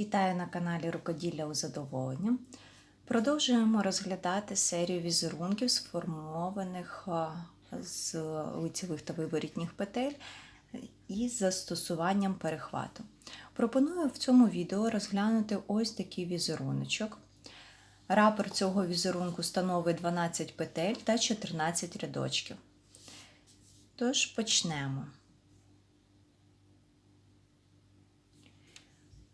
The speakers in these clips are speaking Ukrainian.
Вітаю на каналі Рукоділля у задоволення. Продовжуємо розглядати серію візерунків, сформованих з лицевих та виворітніх петель із застосуванням перехвату. Пропоную в цьому відео розглянути ось такий візеруночок. Рапор цього візерунку становить 12 петель та 14 рядочків. Тож почнемо.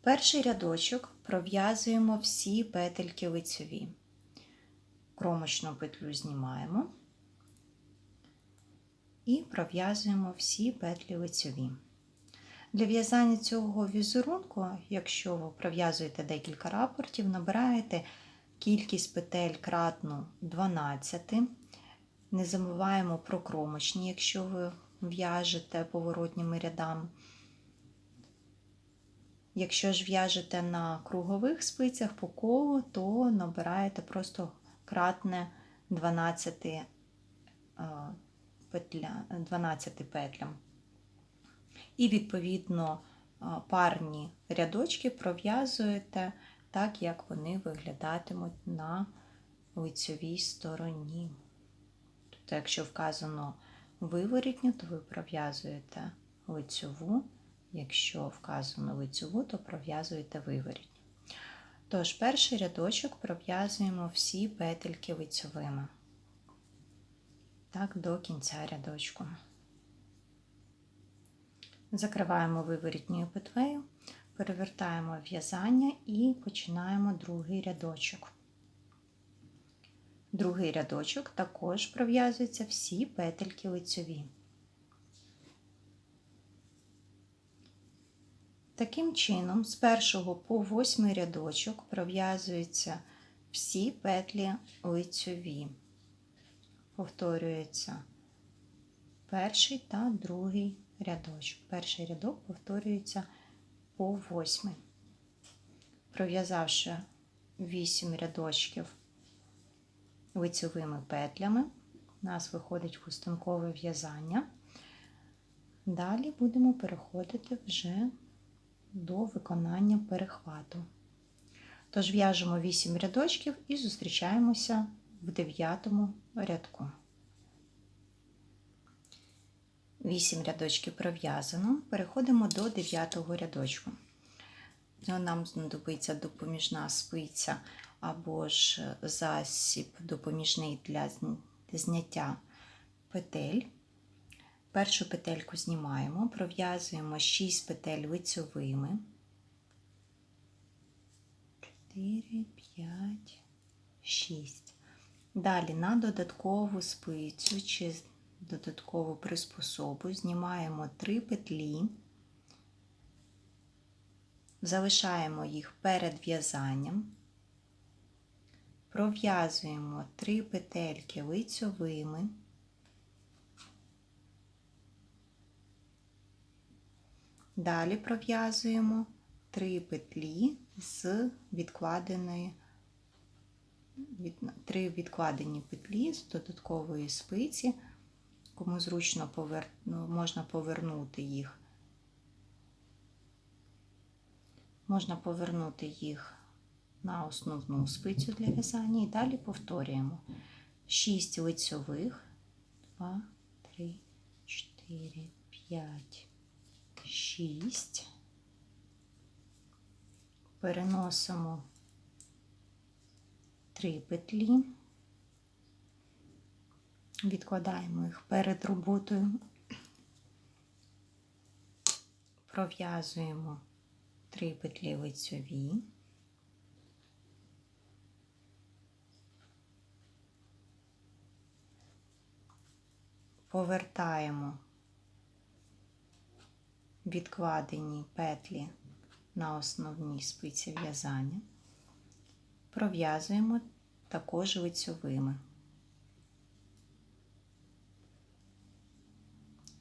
Перший рядочок пров'язуємо всі петельки лицеві. Кромочну петлю знімаємо і пров'язуємо всі петлі лицеві. Для в'язання цього візерунку, якщо ви пров'язуєте декілька рапортів, набираєте кількість петель кратну 12. Не забуваємо про кромочні, якщо ви в'яжете поворотніми рядами. Якщо ж в'яжете на кругових спицях по колу, то набираєте просто кратне 12 петля, 12 петлям. І, відповідно, парні рядочки пров'язуєте так, як вони виглядатимуть на лицьовій стороні. Тобто, якщо вказано виворітню, то ви пров'язуєте лицьову. Якщо вказано лицьову, то пров'язуєте виворітню. Тож, перший рядочок пров'язуємо всі петельки лицьовими. Так, до кінця рядочку. Закриваємо виворітньою петлею, перевертаємо в'язання і починаємо другий рядочок. Другий рядочок також пров'язуються всі петельки лицьові. Таким чином, з першого по восьмий рядочок пров'язуються всі петлі лицьові. Повторюється перший та другий рядочок. Перший рядок повторюється по восьмий. Пров'язавши 8 рядочків лицьовими петлями, у нас виходить хустинкове в'язання. Далі будемо переходити вже до виконання перехвату. Тож в'яжемо 8 рядочків і зустрічаємося в 9 рядку. 8 рядочків пров'язано, переходимо до 9 рядочку. Нам знадобиться допоміжна спиця або ж засіб допоміжний для зняття петель. Першу петельку знімаємо, пров'язуємо 6 петель лицьовими. 4, 5, 6. Далі на додаткову спицю чи додаткову приспособу знімаємо 3 петлі, залишаємо їх перед в'язанням, пров'язуємо 3 петельки лицьовими. Далі пров'язуємо 3 петлі з відкладеної, три відкладені петлі з додаткової спиці, кому зручно повер... ну, можна повернути їх. Можна повернути їх на основну спицю для в'язання і далі повторюємо 6 лицьових, 2, 3, 4, 5. 6. Переносимо 3 петлі, відкладаємо їх перед роботою, пров'язуємо 3 петлі лицьові. Повертаємо відкладені петлі на основній спиці в'язання, пров'язуємо також лицьовими.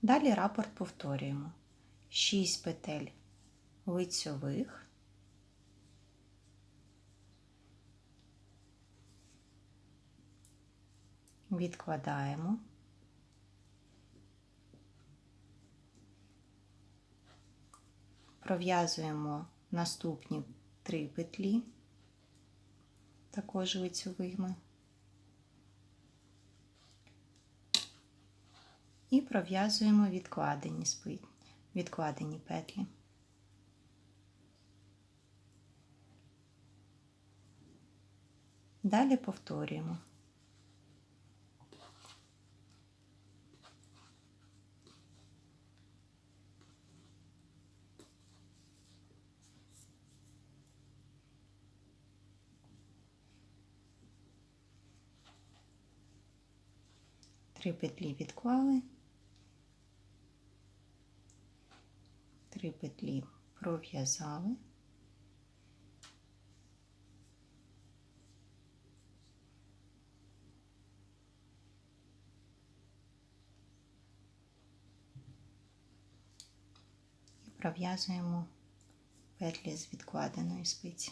Далі рапорт повторюємо 6 петель лицьових, відкладаємо. Пров'язуємо наступні три петлі, також лицьовими. І пров'язуємо відкладені спи- відкладені петлі. Далі повторюємо. Три петлі відклали, три петлі пров'язали. І пров'язуємо петлі з відкладеної спиці.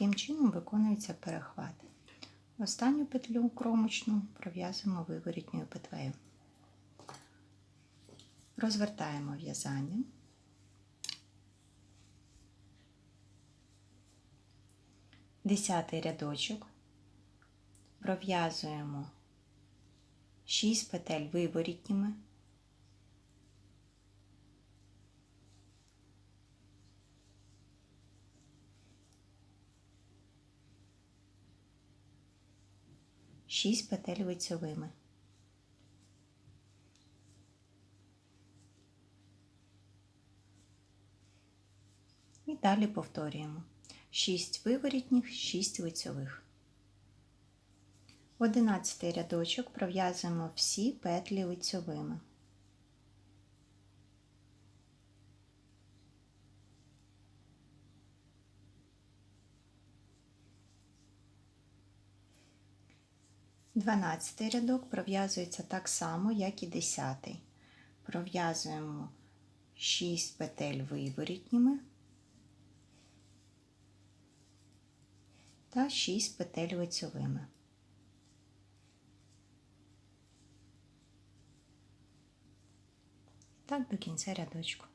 Таким чином виконується перехват. Останню петлю кромочну пров'язуємо виворітньою петлею. Розвертаємо в'язання. Десятий рядочок. Пров'язуємо 6 петель виворітніми. Шість петель лицьовими. І далі повторюємо. 6 виворітніх, 6 лицьових. В 11 рядочок пров'язуємо всі петлі лицьовими. 12 рядок пров'язується так само, як і 10. Пров'язуємо 6 петель виворітніми та 6 петель лицьовими. Так до кінця рядочку.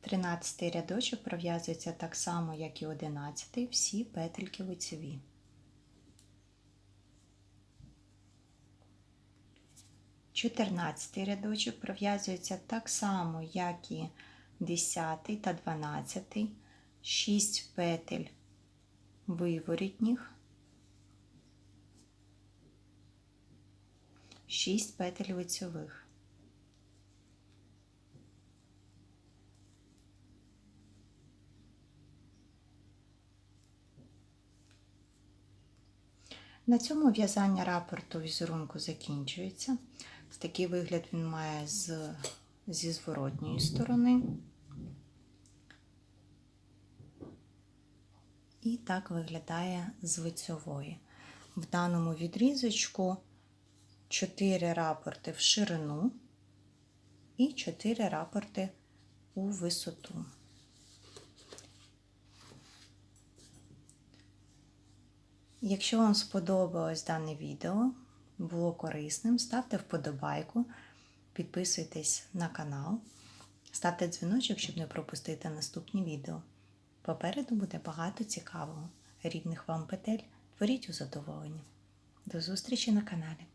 13 рядочок пров'язується так само, як і 11, всі петельки лицеві. 14 рядочок пров'язується так само, як і 10 та 12, 6 петель виворітніх, 6 петель лицьових. На цьому в'язання рапорту візерунку закінчується. Такий вигляд він має з, зі зворотньої сторони. І так виглядає з лицьової. В даному відрізочку 4 рапорти в ширину і 4 рапорти у висоту. Якщо вам сподобалось дане відео, було корисним, ставте вподобайку, підписуйтесь на канал, ставте дзвіночок, щоб не пропустити наступні відео. Попереду буде багато цікавого. Рідних вам петель творіть у задоволенні. До зустрічі на каналі!